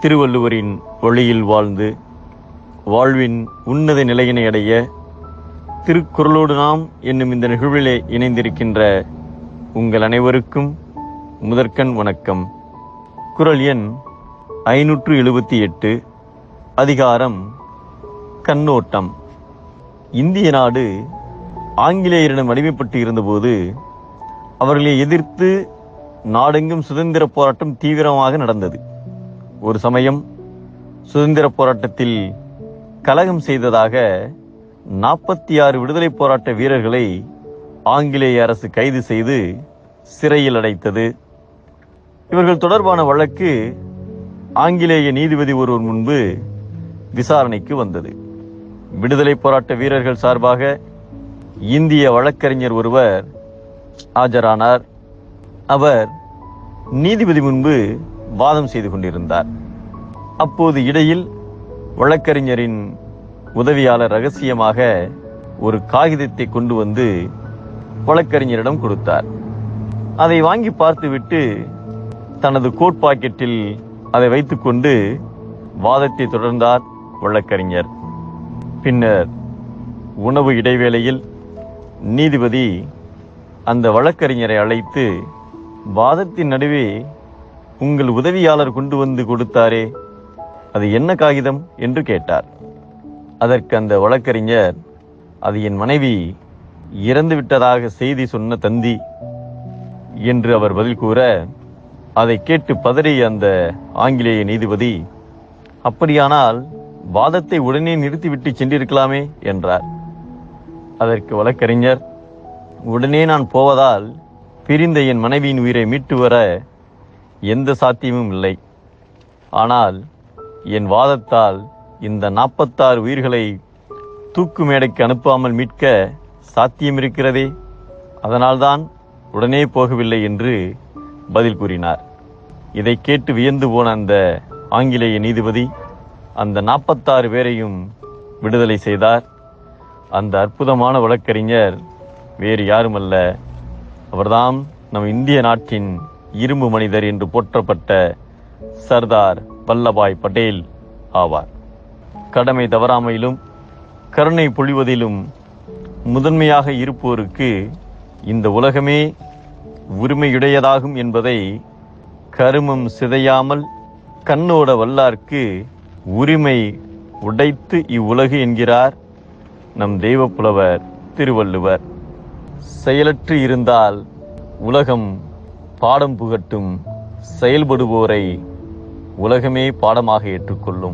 திருவள்ளுவரின் வழியில் வாழ்ந்து வாழ்வின் உன்னத நிலையினை அடைய திருக்குறளோடு நாம் என்னும் இந்த நிகழ்விலே இணைந்திருக்கின்ற உங்கள் அனைவருக்கும் முதற்கண் வணக்கம். குறள் எண் ஐநூற்று எழுபத்தி எட்டு அதிகாரம் கண்ணோட்டம். இந்திய நாடு ஆங்கிலேயரிடம் அடிமைப்பட்டு இருந்தபோது அவர்களை எதிர்த்து நாடெங்கும் சுதந்திர போராட்டம் தீவிரமாக நடந்தது. ஒரு சமயம் சுதந்திர போராட்டத்தில் கலகம் செய்ததாக நாற்பத்தி ஆறு விடுதலை போராட்ட வீரர்களை ஆங்கிலேய அரசு கைது செய்து சிறையில் அடைத்தது. இவர்கள் தொடர்பான வழக்கு ஆங்கிலேய நீதிபதி ஒருவர் முன்பு விசாரணைக்கு வந்தது. விடுதலை போராட்ட வீரர்கள் சார்பாக இந்திய வழக்கறிஞர் ஒருவர் ஆஜரானார். அவர் நீதிபதி முன்பு வாதம் செய்து கொண்டிருந்தார். அப்போது இடையில் வழக்கறிஞரின் உதவியாளர் ரகசியமாக ஒரு காகிதத்தை கொண்டு வந்து வழக்கறிஞரிடம் கொடுத்தார். அதை வாங்கி பார்த்துவிட்டு தனது கோட் பாக்கெட்டில் அதை வைத்துக்கொண்டு வாதத்தை தொடர்ந்தார் வழக்கறிஞர். பின்னர் உணவு இடைவேளையில் நீதிபதி அந்த வழக்கறிஞரை அழைத்து வாதத்தின் நடுவே உங்கள் உதவியாளர் கொண்டு வந்து கொடுத்தாரே அது என்ன காகிதம் என்று கேட்டார். அதற்கு அந்த வழக்கறிஞர் அது என் மனைவி இறந்து விட்டதாக செய்தி சொன்ன தந்தி என்று அவர் பதில் கூற அதை கேட்டு பதறிய அந்த ஆங்கிலேய நீதிபதி அப்படியானால் வாதத்தை உடனே நிறுத்திவிட்டு சென்றிருக்கலாமே என்றார். அதற்கு வழக்கறிஞர் உடனே நான் போவதால் பிரிந்த என் மனைவியின் உயிரை மீட்டு வர எந்த சாத்தியமும் இல்லை. ஆனால் என் வாதத்தால் இந்த நாற்பத்தாறு உயிர்களை தூக்கு மேடைக்கு அனுப்பாமல் மீட்க சாத்தியம் இருக்கிறதே அதனால்தான் உடனே போகவில்லை என்று பதில் கூறினார். இதை கேட்டு வியந்து போன அந்த ஆங்கிலேய நீதிபதி அந்த நாற்பத்தாறு பேரையும் விடுதலை செய்தார். அந்த அற்புதமான வழக்கறிஞர் வேறு யாருமல்ல. அவர்தாம் நம் இந்திய நாட்டின் இரும்பு மனிதர் என்று போற்றப்பட்ட சர்தார் வல்லபாய் பட்டேல் ஆவார். கடமை தவறாமையிலும் கருணை பொழிவதிலும் முதன்மையாக இருப்போருக்கு இந்த உலகமே உரிமையுடையதாகும் என்பதை கருமம் சிதையாமல் கண்ணோட வல்லார்க்கு உரிமை உடைத்து இவ்வுலகு என்கிறார் நம் தெய்வப்புலவர் திருவள்ளுவர். செயலற்று இருந்தால் உலகம் பாடம் புகட்டும் செயல்படுவோரை உலகமே பாடமாக ஏற்றுக்கொள்ளும்.